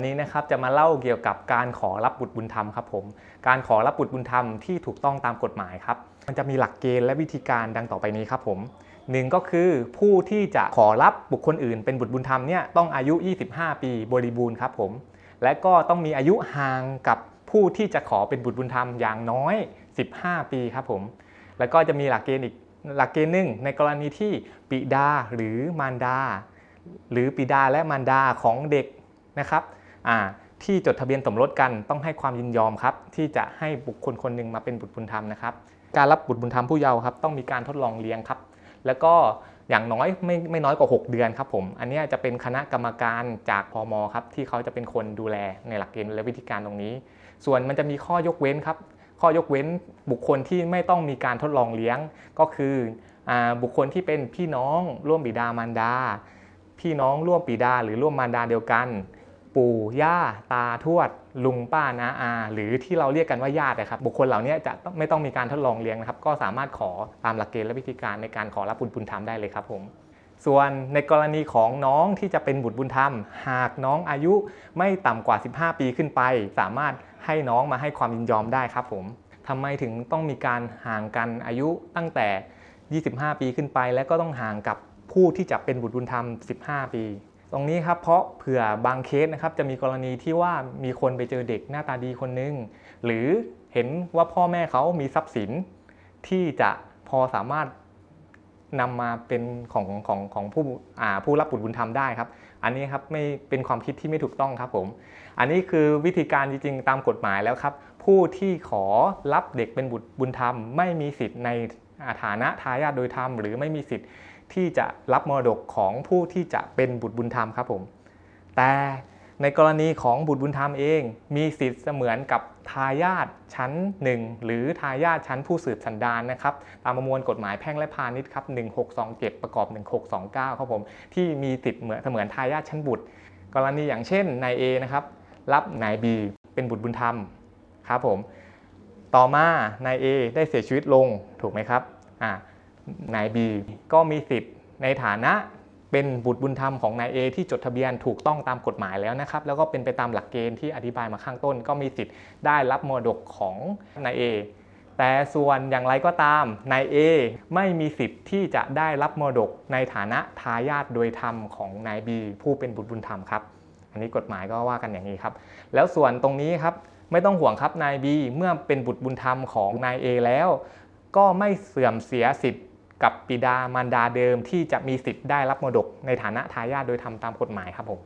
วันนี้นะครับจะมาเล่าเกี่ยวกับการขอรับบุตรบุญธรรมครับผม การขอรับบุตรบุญธรรมที่ถูกต้องตามกฎหมายครับ มันจะมีหลักเกณฑ์และวิธีการดังต่อไปนี้ครับผมหนึ่งก็คือผู้ที่จะขอรับบุคคลอื่น เป็นบุตรบุญธรรมเนี่ยต้องอายุ 25 ปีบริบูรณ์ครับผม และก็ต้องมีอายุห่างกับผู้ที่จะขอเป็นบุตรบุญธรรมอย่างน้อย 15 ปีครับผม แล้วก็จะมีหลักเกณฑ์อีกหลักเกณฑ์หนึ่งในกรณีที่ปิดาหรือมารดา หรือปิดาและมารดาของเด็กนะครับ ที่จดทะเบียนสมรสกันต้องให้ความยินยอมครับ ที่จะให้บุคคลคนหนึ่งมาเป็นบุตรบุญธรรมนะครับ การรับบุตรบุญธรรมผู้เยาว์ครับ ต้องมีการทดลองเลี้ยงครับ แล้วก็อย่างน้อยไม่ไม่น้อยกว่า 6 เดือนครับผม อันนี้จะเป็นคณะกรรมการจากพมครับที่เขาจะเป็นคนดูแลในหลักเกณฑ์และวิธีการตรงนี้ ส่วนมันจะมีข้อยกเว้นครับ ข้อยกเว้นบุคคลที่ไม่ต้องมีการทดลองเลี้ยง ก็คืออบุคคลที่เป็นพี่น้องร่วมบิดามารดา พี่น้องร่วมปิดาหรือร่วมมารดาเดียวกัน ปู่ย่าตาทวด ลุงป้าน้าอา หรือที่เราเรียกกันว่าญาตินะครับ บุคคลเหล่านี้จะไม่ต้องมีการทดลองเลี้ยงนะครับ ก็สามารถขอตามหลักเกณฑ์และวิธีการในการขอรับบุญบุญธรรมได้เลยครับผมส่วนในกรณีของน้องที่จะเป็นบุตรบุญธรรม หากน้องอายุไม่ต่ำกว่า 15 ปีขึ้นไป สามารถให้น้องมาให้ความยินยอมได้ครับผมทำไมถึงต้องมีการห่างกันอายุตั้งแต่ 25 ปีขึ้นไป และก็ต้องห่างกับผู้ที่จะเป็นบุตรบุญธรรม 15 ปี ตรงนี้ครับเพราะเผื่อบางเคสนะครับจะมีกรณีที่ว่ามีคนไปเจอเด็กหน้าตาดีคนนึง หรือเห็นว่าพ่อแม่เขามีทรัพย์สิน ที่จะพอสามารถนำมาเป็นของของของผู้ผู้รับบุตรบุญธรรมได้ครับ อันนี้ครับไม่เป็นความคิดที่ไม่ถูกต้องครับผม อันนี้คือวิธีการจริงๆตามกฎหมายแล้วครับ ผู้ที่ขอรับเด็กเป็นบุตรบุญธรรม ไม่มีสิทธิ์ในฐานะทายาทโดยธรรม หรือไม่มีสิทธิ์ ที่จะรับมรดกของผู้ที่จะเป็นบุตรบุญธรรมครับผม แต่ในกรณีของบุตรบุญธรรมเอง มีสิทธิ์เสมือนกับทายาทชั้น 1 หรือทายาทชั้นผู้สืบสันดานนะครับ ตามประมวลกฎหมายแพ่งและพาณิชย์ครับ 1627 ประกอบ 1629 ครับผม ที่มีสิทธิ์เหมือนเสมือนทายาทชั้นบุตร กรณีอย่างเช่นนาย A นะครับ รับนาย B เป็นบุตรบุญธรรมครับผม ต่อมานาย A ได้เสียชีวิตลงถูกไหมครับอ่า นายบีก็มีสิทธิ์ในฐานะเป็นบุตรบุญธรรมของนายเอที่จดทะเบียนถูกต้องตามกฎหมายแล้วนะครับ แล้วก็เป็นไปตามหลักเกณฑ์ที่อธิบายมาข้างต้น ก็มีสิทธิ์ได้รับมรดกของนายเอแต่ส่วนอย่างไรก็ตามนายเอไม่มีสิทธิ์ที่จะได้รับมรดกในฐานะทายาทโดยธรรมของนายบีผู้เป็นบุตรบุญธรรมครับ อันนี้กฎหมายก็ว่ากันอย่างนี้ครับ แล้วส่วนตรงนี้ครับไม่ต้องห่วงครับนายบีเมื่อเป็นบุตรบุญธรรมของนายเอแล้ว ก็ไม่เสื่อมเสียสิทธิ์ กับปิดามารดาเดิมที่จะมีสิทธิ์ได้รับมรดกในฐานะทายาทโดยทำตามกฎหมายครับผม